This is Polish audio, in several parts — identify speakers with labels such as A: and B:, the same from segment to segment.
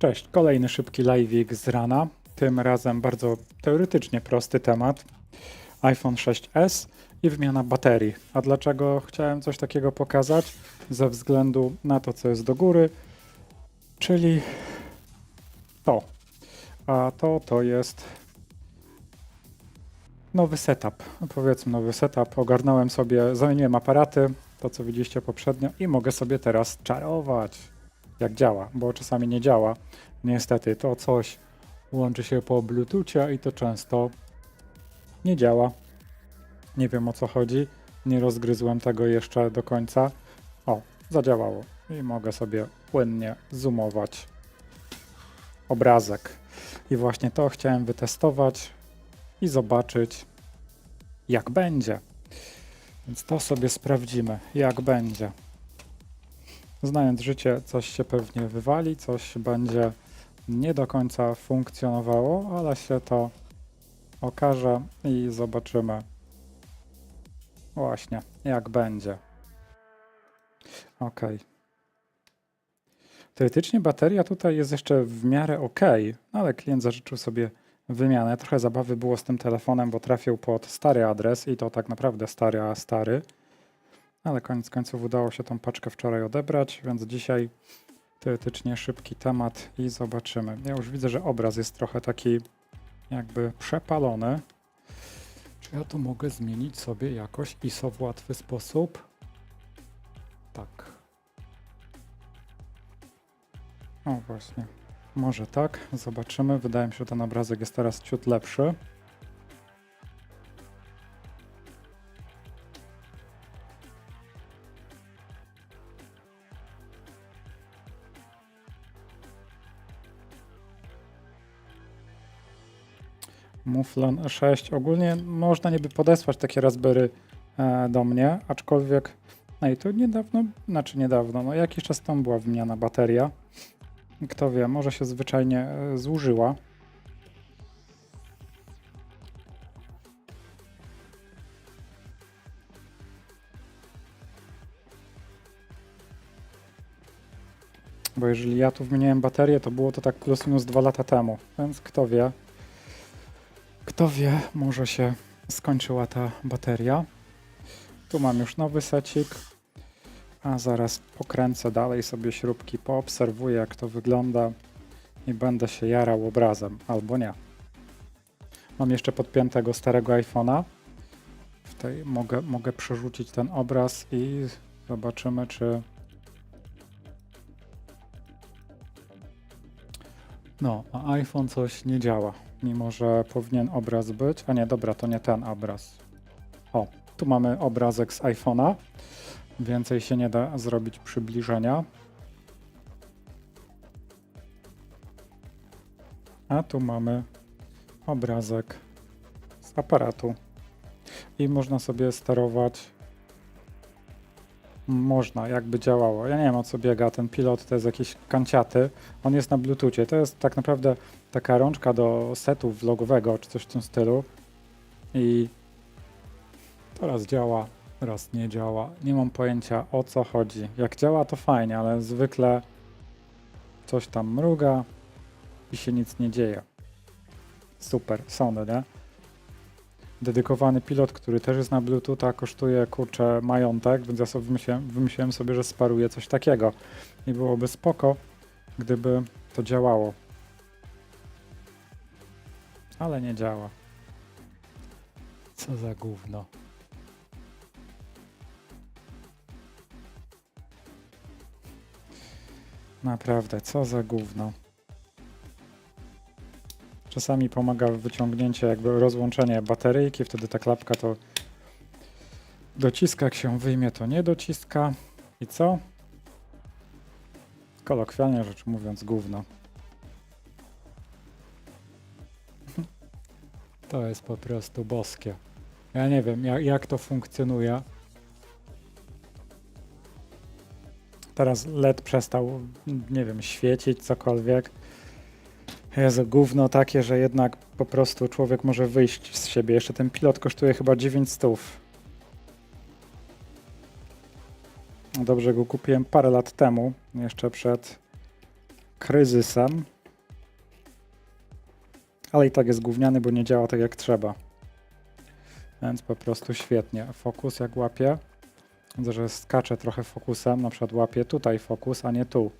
A: Cześć, kolejny szybki live'ik z rana. Tym razem bardzo teoretycznie prosty temat. iPhone 6s i wymiana baterii. A dlaczego chciałem coś takiego pokazać? Ze względu na to, co jest do góry, czyli to. A to to jest nowy setup. Powiedzmy nowy setup. Ogarnąłem sobie, zamieniłem aparaty, to co widzieliście poprzednio i mogę sobie teraz czarować jak działa, bo czasami nie działa. Niestety to coś łączy się po Bluetoothie i to często nie działa. Nie wiem o co chodzi. Nie rozgryzłem tego jeszcze do końca. O, zadziałało. I mogę sobie płynnie zoomować obrazek. I właśnie to chciałem wytestować i zobaczyć, jak będzie. Więc to sobie sprawdzimy, jak będzie. Znając życie, coś się pewnie wywali, coś będzie nie do końca funkcjonowało, ale się to okaże i zobaczymy właśnie, jak będzie. Ok. Teoretycznie bateria tutaj jest jeszcze w miarę ok, ale klient zażyczył sobie wymianę. Trochę zabawy było z tym telefonem, bo trafił pod stary adres i to tak naprawdę stary, a stary. Ale koniec końców udało się tą paczkę wczoraj odebrać, więc dzisiaj teoretycznie szybki temat i zobaczymy. Ja już widzę, że obraz jest trochę taki jakby przepalony. Czy ja to mogę zmienić sobie jakoś ISO w łatwy sposób? Tak. O właśnie. Może tak, zobaczymy. Wydaje mi się, że ten obrazek jest teraz ciut lepszy. Muflon 6. Ogólnie można niby podesłać takie Raspberry e, do mnie, aczkolwiek no i to niedawno, znaczy niedawno, no jakiś czas temu była wymiana bateria. Kto wie, może się zwyczajnie e, zużyła. Bo jeżeli ja tu wymieniałem baterię, to było to tak plus minus dwa lata temu, więc kto wie. Kto wie, może się skończyła ta bateria. Tu mam już nowy secik, a zaraz pokręcę dalej sobie śrubki, poobserwuję jak to wygląda i będę się jarał obrazem, albo nie. Mam jeszcze podpiętego starego iPhone'a. W tej mogę, mogę przerzucić ten obraz i zobaczymy, czy No, a iPhone coś nie działa, mimo że powinien obraz być. A nie, dobra, to nie ten obraz. O, tu mamy obrazek z iPhone'a. Więcej się nie da zrobić przybliżenia. A tu mamy obrazek z aparatu. I można sobie sterować. Można, jakby działało. Ja nie wiem o co biega ten pilot, to jest jakiś kanciaty. On jest na Bluetoothie. To jest tak naprawdę taka rączka do setu vlogowego, czy coś w tym stylu. I to raz działa, raz nie działa. Nie mam pojęcia o co chodzi. Jak działa to fajnie, ale zwykle coś tam mruga i się nic nie dzieje. Super, Sony, nie? Dedykowany pilot, który też jest na Bluetootha, kosztuje kurczę majątek, więc ja sobie wymyśliłem, wymyśliłem sobie, że sparuję coś takiego. I byłoby spoko, gdyby to działało. Ale nie działa. Co za gówno. Naprawdę, co za gówno. Czasami pomaga wyciągnięcie, jakby rozłączenie bateryjki, wtedy ta klapka to dociska, jak się wyjmie, to nie dociska. I co? Kolokwialnie rzecz mówiąc, gówno. To jest po prostu boskie. Ja nie wiem, jak, jak to funkcjonuje. Teraz LED przestał, nie wiem, świecić, cokolwiek. Jezu, gówno takie, że jednak po prostu człowiek może wyjść z siebie. Jeszcze ten pilot kosztuje chyba 900. Dobrze go kupiłem parę lat temu, jeszcze przed kryzysem. Ale i tak jest gówniany, bo nie działa tak jak trzeba. Więc po prostu świetnie. Fokus jak łapie. Widzę, że skacze trochę fokusem. Na przykład łapie tutaj fokus, a nie tu.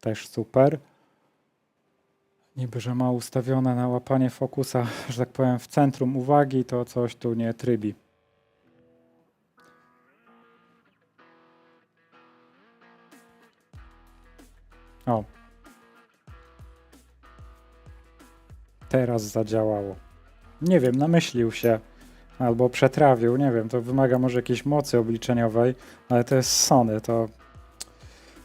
A: Też super. Niby, że ma ustawione na łapanie fokusa, że tak powiem, w centrum uwagi, to coś tu nie trybi. O. Teraz zadziałało. Nie wiem, namyślił się albo przetrawił, nie wiem, to wymaga może jakiejś mocy obliczeniowej, ale to jest Sony, to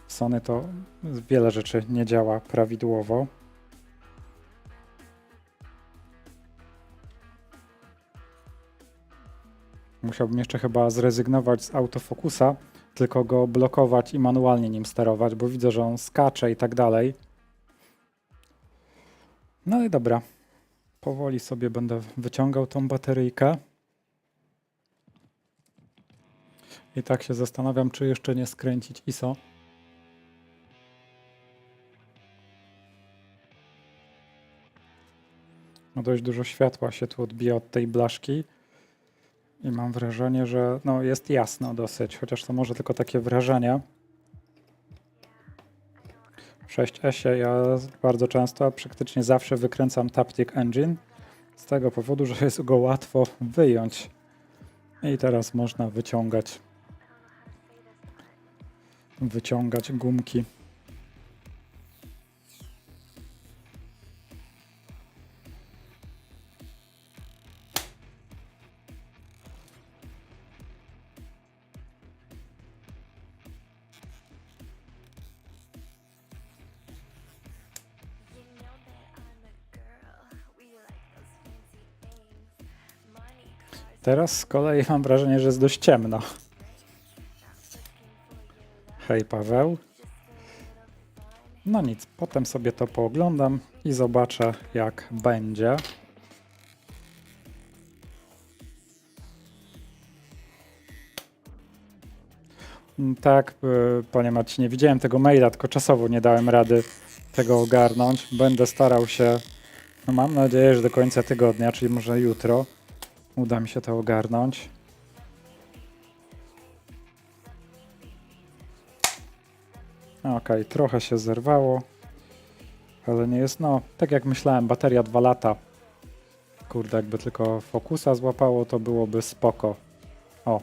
A: Sony to wiele rzeczy nie działa prawidłowo. Musiałbym jeszcze chyba zrezygnować z autofokusa, tylko go blokować i manualnie nim sterować, bo widzę, że on skacze i tak dalej. No i dobra. Powoli sobie będę wyciągał tą bateryjkę. I tak się zastanawiam, czy jeszcze nie skręcić ISO. No dość dużo światła się tu odbija od tej blaszki. I mam wrażenie, że no jest jasno dosyć, chociaż to może tylko takie wrażenie. W 6S ja bardzo często, praktycznie zawsze wykręcam Taptic Engine z tego powodu, że jest go łatwo wyjąć. I teraz można wyciągać wyciągać gumki. Teraz z kolei mam wrażenie, że jest dość ciemno. Hej Paweł. No nic, potem sobie to pooglądam i zobaczę jak będzie. Mm, Tak, y, panie Marcinie, widziałem tego maila, tylko czasowo nie dałem rady tego ogarnąć. Będę starał się, no mam nadzieję, że do końca tygodnia, czyli może jutro, uda mi się to ogarnąć. Okej, trochę się zerwało, ale nie jest, no, tak jak myślałem, bateria 2 lata. Kurde, jakby tylko fokusa złapało, to byłoby spoko. O.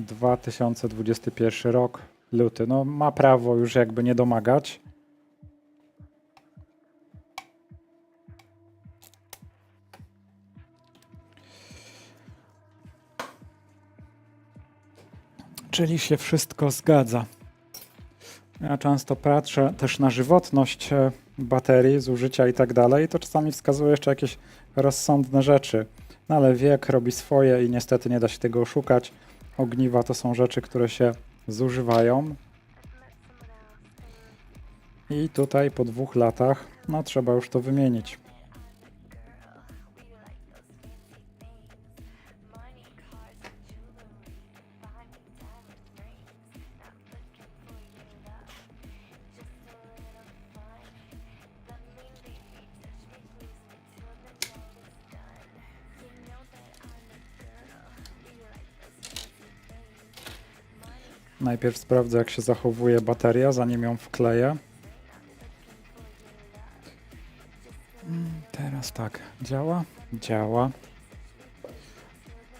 A: 2021 rok, luty. No, ma prawo już jakby nie domagać. Czyli się wszystko zgadza. Ja często patrzę też na żywotność e, baterii, zużycia i tak dalej. To czasami wskazuje jeszcze jakieś rozsądne rzeczy. No ale wiek robi swoje i niestety nie da się tego oszukać. Ogniwa to są rzeczy, które się zużywają. I tutaj po dwóch latach, no trzeba już to wymienić. Najpierw sprawdzę, jak się zachowuje bateria, zanim ją wkleję. Mm, Teraz tak, działa? Działa.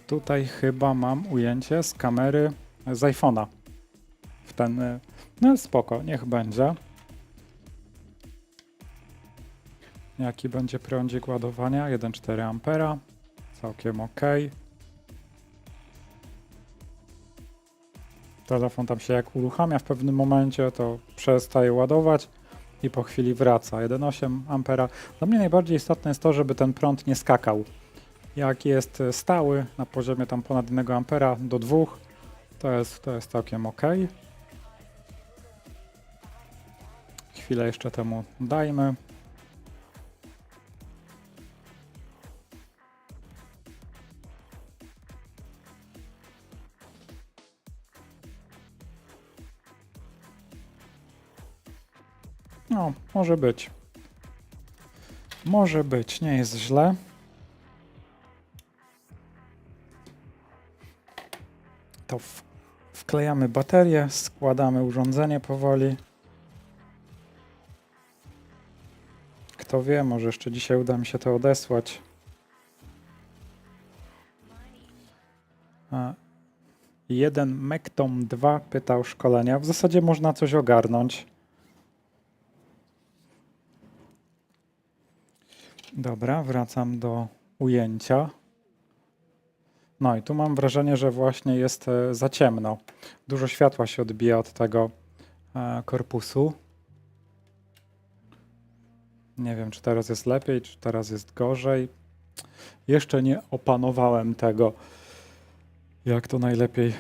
A: Tutaj chyba mam ujęcie z kamery z iPhone'a. W ten. y, No spoko, niech będzie. Jaki będzie prądzik ładowania? 1,4 ampera. Całkiem ok. Telefon tam się jak uruchamia w pewnym momencie, to przestaje ładować i po chwili wraca. 1,8 ampera. Dla mnie najbardziej istotne jest to, żeby ten prąd nie skakał. Jak jest stały na poziomie tam ponad 1 ampera do 2, to jest, to jest całkiem ok. Chwilę jeszcze temu dajmy. Może być. Może być, nie jest źle. To wklejamy baterię, składamy urządzenie powoli. Kto wie, może jeszcze dzisiaj uda mi się to odesłać. A, jeden Mektom 2 pytał szkolenia. W zasadzie można coś ogarnąć. Dobra, wracam do ujęcia. No i tu mam wrażenie, że właśnie jest e, za ciemno. Dużo światła się odbija od tego e, korpusu. Nie wiem, czy teraz jest lepiej, czy teraz jest gorzej. Jeszcze nie opanowałem tego, jak to najlepiej e,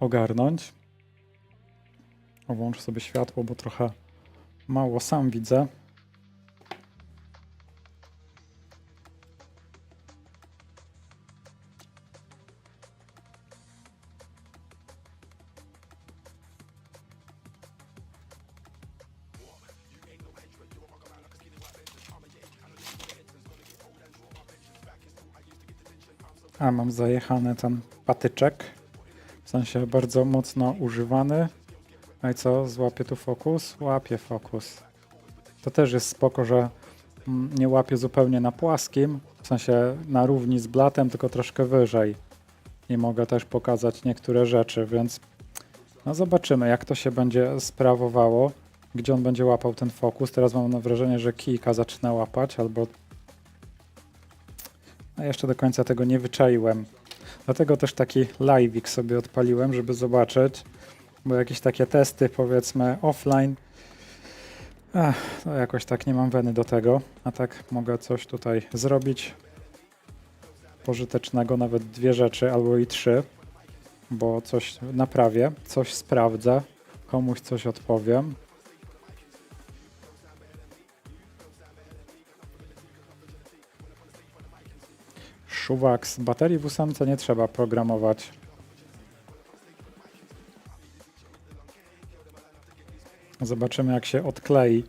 A: ogarnąć. O, włączę sobie światło, bo trochę mało sam widzę. A mam zajechany ten patyczek. W sensie bardzo mocno używany. A i co? Złapie tu fokus? Łapie fokus. To też jest spoko, że mm, nie łapie zupełnie na płaskim, w sensie na równi z blatem, tylko troszkę wyżej. I mogę też pokazać niektóre rzeczy, więc no zobaczymy, jak to się będzie sprawowało, gdzie on będzie łapał ten fokus. Teraz mam wrażenie, że kijka zaczyna łapać, albo a jeszcze do końca tego nie wyczaiłem. Dlatego też taki live'ik sobie odpaliłem, żeby zobaczyć, bo jakieś takie testy powiedzmy offline, ach, to jakoś tak nie mam weny do tego, a tak mogę coś tutaj zrobić. Pożytecznego, nawet dwie rzeczy albo i trzy, bo coś naprawię, coś sprawdzę, komuś coś odpowiem. Szuwak z baterii w ósemce nie trzeba programować. Zobaczymy jak się odklei,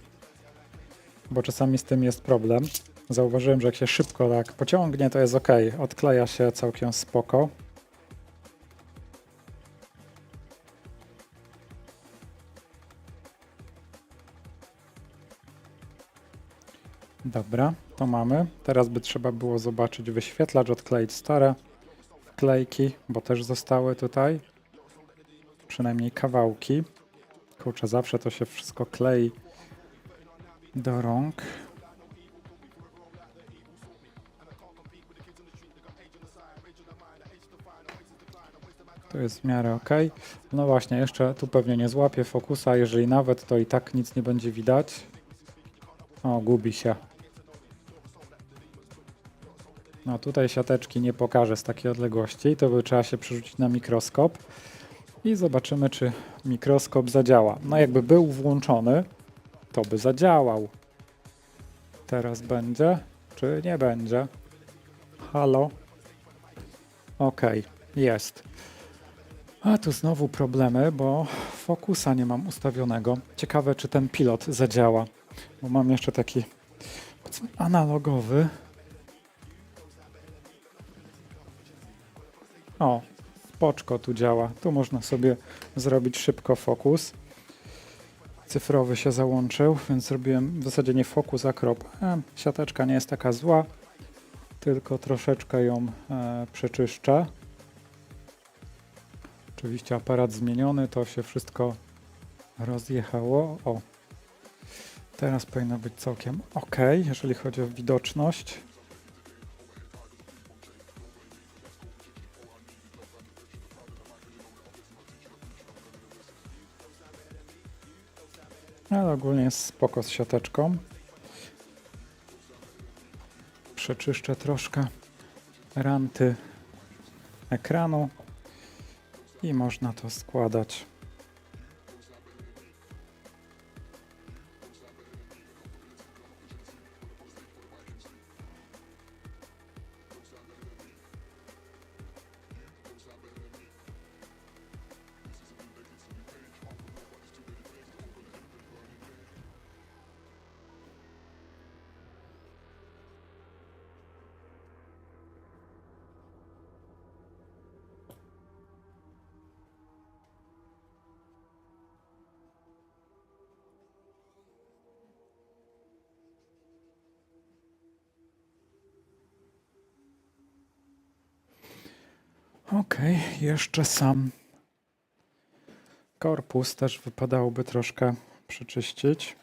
A: bo czasami z tym jest problem. Zauważyłem, że jak się szybko tak pociągnie, to jest ok. Odkleja się całkiem spoko. Dobra, to mamy. Teraz by trzeba było zobaczyć wyświetlacz, odkleić stare wklejki, bo też zostały tutaj. Przynajmniej kawałki. Kurczę, zawsze to się wszystko klei do rąk. To jest w miarę ok. No właśnie, jeszcze tu pewnie nie złapię fokusa, jeżeli nawet, to i tak nic nie będzie widać. O, gubi się. No tutaj siateczki nie pokażę z takiej odległości, to by trzeba się przerzucić na mikroskop i zobaczymy, czy mikroskop zadziała. No jakby był włączony, to by zadziałał. Teraz będzie, czy nie będzie? Halo? Ok, jest. A tu znowu problemy, bo fokusa nie mam ustawionego. Ciekawe, czy ten pilot zadziała, bo mam jeszcze taki analogowy. O, poczko tu działa. Tu można sobie zrobić szybko fokus. Cyfrowy się załączył, więc zrobiłem w zasadzie nie fokus, a krop. E, siateczka nie jest taka zła, tylko troszeczkę ją e, przeczyszczę. Oczywiście aparat zmieniony, to się wszystko rozjechało. O, teraz powinno być całkiem ok, jeżeli chodzi o widoczność. Ogólnie jest spoko z siateczką. Przeczyszczę troszkę ranty ekranu i można to składać. Okej, jeszcze sam korpus też wypadałoby troszkę przeczyścić.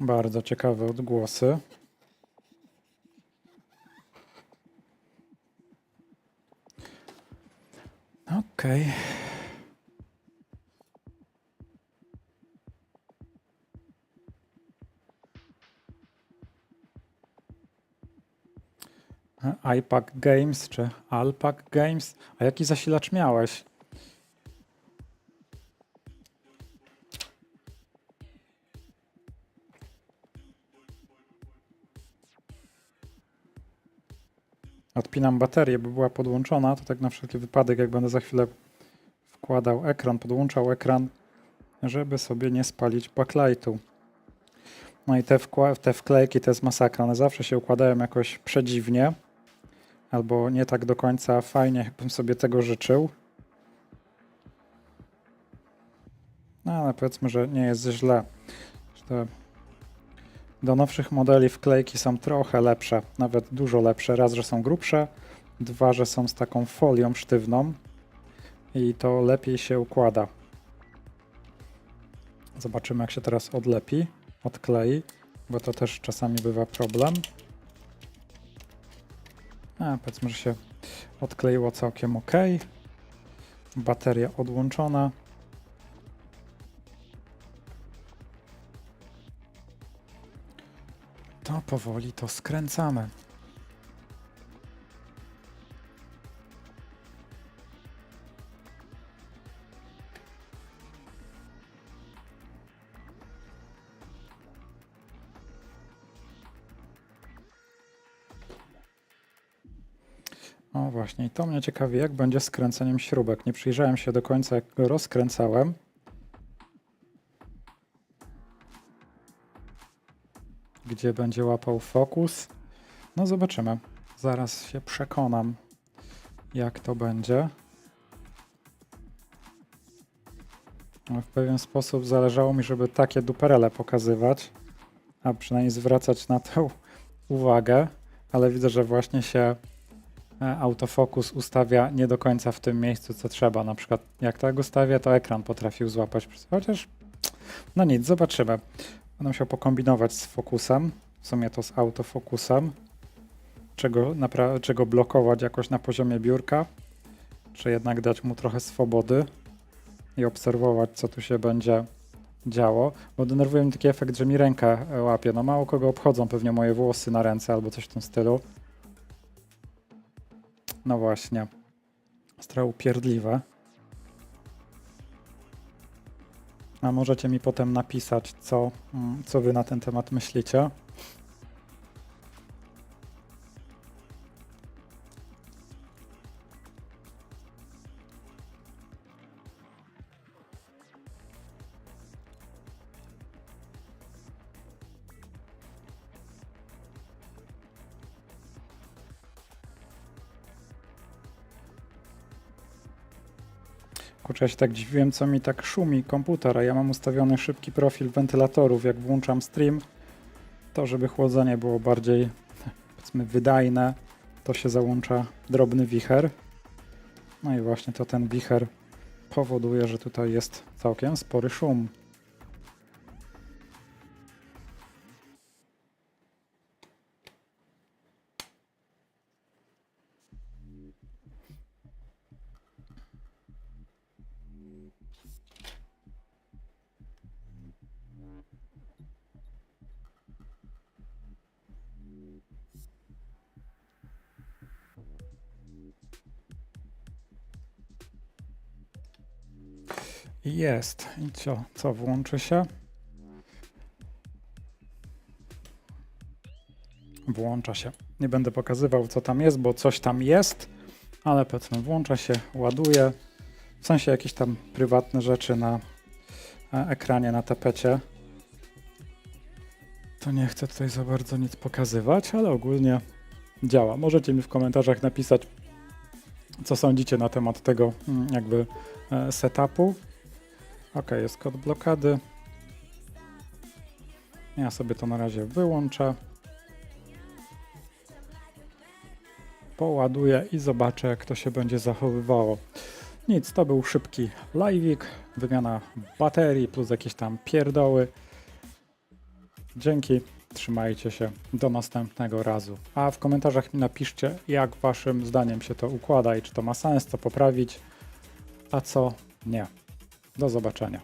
A: Bardzo ciekawe odgłosy. Okej. E, iPack Games czy Alpac Games? A jaki zasilacz miałeś? Odpinam baterię, by była podłączona, to tak na wszelki wypadek, jak będę za chwilę wkładał ekran, podłączał ekran, żeby sobie nie spalić backlightu. No i te, te wklejki to jest masakra, one zawsze się układają jakoś przedziwnie, albo nie tak do końca fajnie, jakbym sobie tego życzył. No ale powiedzmy, że nie jest źle. Do nowszych modeli wklejki są trochę lepsze, nawet dużo lepsze. Raz, że są grubsze, dwa, że są z taką folią sztywną i to lepiej się układa. Zobaczymy, jak się teraz odlepi, odklei, bo to też czasami bywa problem. A, powiedzmy, że się odkleiło całkiem ok. Bateria odłączona. To powoli to skręcamy. O właśnie, i to mnie ciekawi, jak będzie z kręceniem śrubek. Nie przyjrzałem się do końca, jak go rozkręcałem. Gdzie będzie łapał fokus? No zobaczymy. Zaraz się przekonam, jak to będzie. No, W pewien sposób zależało mi, żeby takie duperele pokazywać, a przynajmniej zwracać na to uwagę, ale widzę, że właśnie się autofokus ustawia nie do końca w tym miejscu, co trzeba. Na przykład jak tak ustawię, to ekran potrafił złapać. Chociaż, no nic, zobaczymy. Będę musiał pokombinować z fokusem, w sumie to z autofokusem, czego, czego blokować jakoś na poziomie biurka, czy jednak dać mu trochę swobody i obserwować, co tu się będzie działo, bo denerwuje mnie taki efekt, że mi rękę e, łapie. No mało kogo obchodzą pewnie moje włosy na ręce albo coś w tym stylu. No właśnie. Jest upierdliwe. A możecie mi potem napisać, co, mm, co wy na ten temat myślicie. Ja się tak dziwiłem, co mi tak szumi komputer, a ja mam ustawiony szybki profil wentylatorów. Jak włączam stream, to żeby chłodzenie było bardziej, powiedzmy, wydajne, to się załącza drobny wicher. No i właśnie to ten wicher powoduje, że tutaj jest całkiem spory szum. Jest. I co? Co włączy się? Włącza się. Nie będę pokazywał, co tam jest, bo coś tam jest, ale powiedzmy, włącza się, ładuje. W sensie jakieś tam prywatne rzeczy na e, ekranie, na tapecie. To nie chcę tutaj za bardzo nic pokazywać, ale ogólnie działa. Możecie mi w komentarzach napisać, co sądzicie na temat tego mm, jakby e, setupu. Ok, jest kod blokady. Ja sobie to na razie wyłączę. Poładuję i zobaczę, jak to się będzie zachowywało. Nic, to był szybki live'ik, wymiana baterii plus jakieś tam pierdoły. Dzięki, trzymajcie się, do następnego razu. A w komentarzach mi napiszcie, jak waszym zdaniem się to układa i czy to ma sens, co poprawić, a co nie. Do zobaczenia.